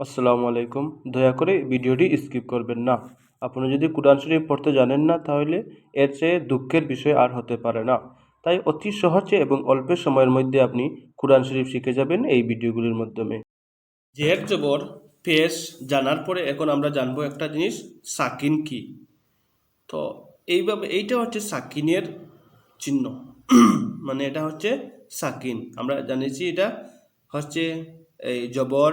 আসসালামু আলাইকুম। দয়া করে ভিডিওটি স্কিপ করবেন না। আপনি যদি কোরআন শরীফ পড়তে জানেন না, তাহলে এর চেয়ে দুঃখের বিষয় আর হতে পারে না। তাই অতি সহজে এবং অল্প সময়ের মধ্যে আপনি কোরআন শরীফ শিখে যাবেন এই ভিডিওগুলির মাধ্যমে। জের জবর পেশ জানার পরে এখন আমরা জানব একটা জিনিস, সাকিন কি? তো এইভাবে এইটা হচ্ছে সাকিনের চিহ্ন। মানে এটা হচ্ছে সাকিন। আমরা জানিছি এটা হচ্ছে এই জবর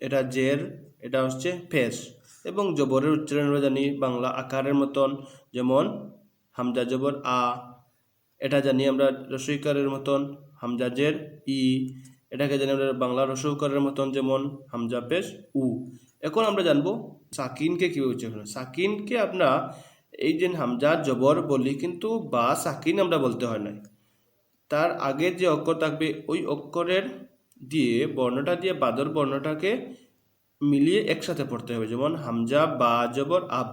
এটা জের, এটা হচ্ছে ফেস। এবং জবরের উচ্চারণ আমরা জানি বাংলা আকারের মতন, যেমন হামজা জবর আ, এটা জানি আমরা রসইকারের মতন, হামজা জের ই, এটাকে জানি আমরা বাংলা রসৌকারের মতন, যেমন হামজা পেশ উ। এখন আমরা জানব সাকিনকে কীভাবে উচ্চারণ। সাকিনকে আমরা এই যে হামজা জবর বলি, কিন্তু বা সাকিন আমরা বলতে হয় না তার আগে যে অক্ষর থাকবে, ওই অক্ষরের দিয়ে বর্ণটা দিয়ে বাদর বর্ণটাকে মিলিয়ে একসাথে পড়তে হবে। যেমন হামজা, বা, জবর, আব।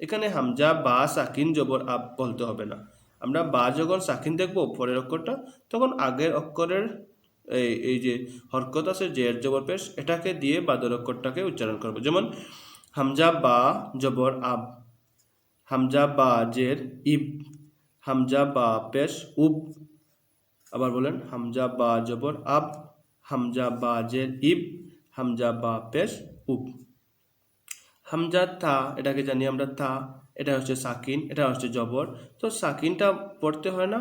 এখানে হামজা, বা, সাকিন, জবর, আব বলতে হবে না। আমরা বা যখন সাকিন দেখব পরের অক্ষরটা, তখন আগের অক্ষরের এই এই যে হরকত আছে, জের, জবর, পেশ, এটাকে দিয়ে বাদর অক্ষরটাকে উচ্চারণ করব। যেমন হামজা, বা, জবর, আব। হামজা, বা, জের, ইব। হামজা, বা, পেশ, উব। আবার বলেন, হামজা, বা, জবর, আব। হামজা বা জের ইব, হামজা বা পেশ উব। হামজা তা, এটাকে জানি আমরা তা, এটা হচ্ছে সাকিন, এটা হচ্ছে জবর। তো সাকিনটা পড়তে হয় না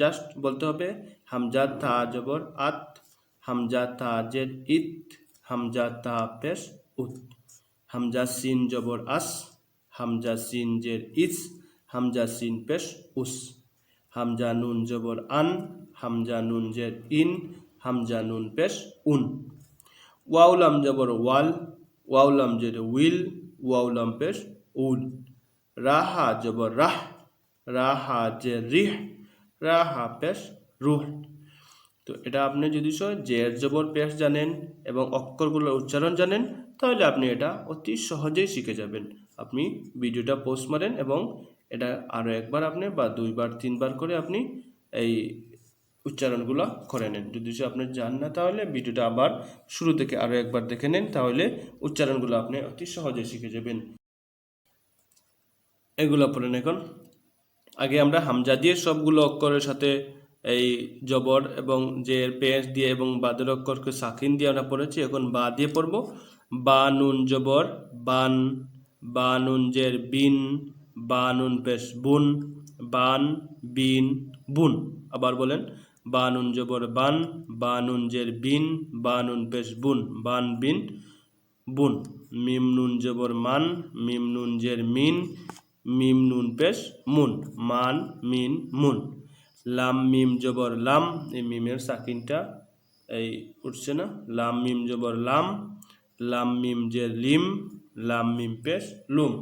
জাস্ট বলতে হবে, হামজা তা জবর আত, হামজা তা জের ইত, হামজা তা পেশ উত। হামজা সিন জবর আস, হামজা সিন জের ইস, হামজা সিন পেশ উস। হামজা নুন জবর আন, হামজা নুন জের ইন হামজা নুন পেশ উন। ওয়াউলাম জবর ওয়াল ওয়াউলাম জের উইল ওয়াউলাম পেশ উল রাহা জবর রাহ, রাহা জের রিহ, রাহা পেশ রুহ। তো এটা আপনি যদি জের জবর পেশ জানেন এবং অক্ষরগুলোর উচ্চারণ জানেন, তাহলে আপনি এটা অতি সহজেই শিখে যাবেন। আপনি ভিডিওটা পোস্ট মারেন এবং এটা আরও একবার আপনি বা দুইবার, তিনবার করে আপনি এই উচ্চারণগুলো করে নেন। যদি আপনি জান না, তাহলে ভিডিওটা আবার শুরু থেকে আরও একবার দেখে নেন, তাহলে উচ্চারণগুলো আপনি অতি সহজে শিখে যাবেন। এগুলো পড়েন এখন। আগে আমরা হামজা দিয়ে সবগুলো অক্ষরের সাথে এই জবর এবং যে পেঁচ দিয়ে এবং বাদের অক্ষরকে সাকিন দিয়ে আমরা পড়েছি। এখন বা দিয়ে পড়ব। বা, নুন, জবর, বান, বা, নুন, জের, বিন, বা, নুন, পেশ, বুন, বান, বিন, বুন। আবার বলেন বা নুন জবর বান বা নুন জের বিন বা নুন পেশ বুন, বান বিন, বুন। মিম নুন জবর মান, মিম নুন জের মিন, মিম নুন পেশ মুন, মান, মিন, মুন। লাম, মিম জবর লাম, এই মিমের সাকিনটা এই উঠছে না। লাম, মিম জবর লাম লাম, মিম জের লিম, লাম, মিম পেশ লুম,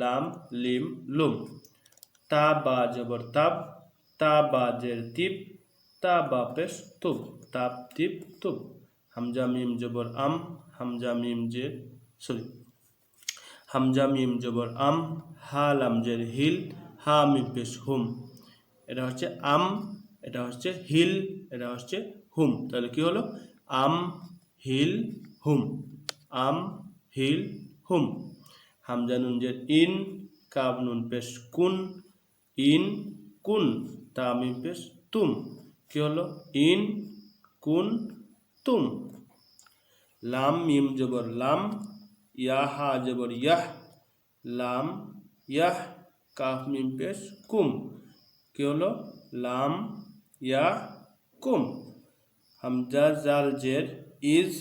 লাম, লিম, লুম। তা, বা জবর তাপ, তা, বা জের তিপ তা বা পেশ তুব, তাপ তিপ তুব। হামজা মিম জবর আম, হামজা মিম জে, সরি, হামজা মিম জবর আম, হা লাম জের হিল, হা মিম পেশ হুম। এটা হচ্ছে আম, এটা হচ্ছে হিল, এটা হচ্ছে হুম। তাহলে কি হলো? আম, হিল, হুম। আম, হিল, হুম। হামজা নুন জের ইন, কাব নুন পেশ কুন, ইন, কুন, তা মিম পেশ তুম। হলো? ইন, কুন তুম লাম, মিম জবর লাম ইয়াহা জবর ইয়াহ, লাম, ইয়াহ, কাফ, মিম, পেশ, কুম। কি হলো? লাম, ইয়া, কুম। হামজা, জাল, জের, ইজ,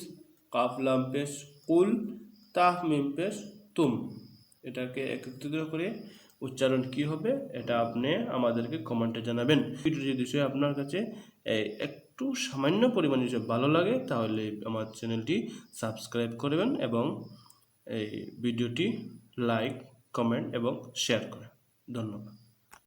কাফ, লাম, পেশ, কুল, তাহ, মিম, পেশ, তুম। এটাকে একত্রিত করে উচ্চারণ কি হবে, এটা আপনি আমাদেরকে কমেন্টে জানাবেন। ভিডিওটি যদি আপনার কাছে একটু সামান্য পরিমাণে যদি ভালো লাগে, তাহলে আমার চ্যানেলটি সাবস্ক্রাইব করবেন এবং এই ভিডিওটি লাইক কমেন্ট এবং শেয়ার করেন ধন্যবাদ।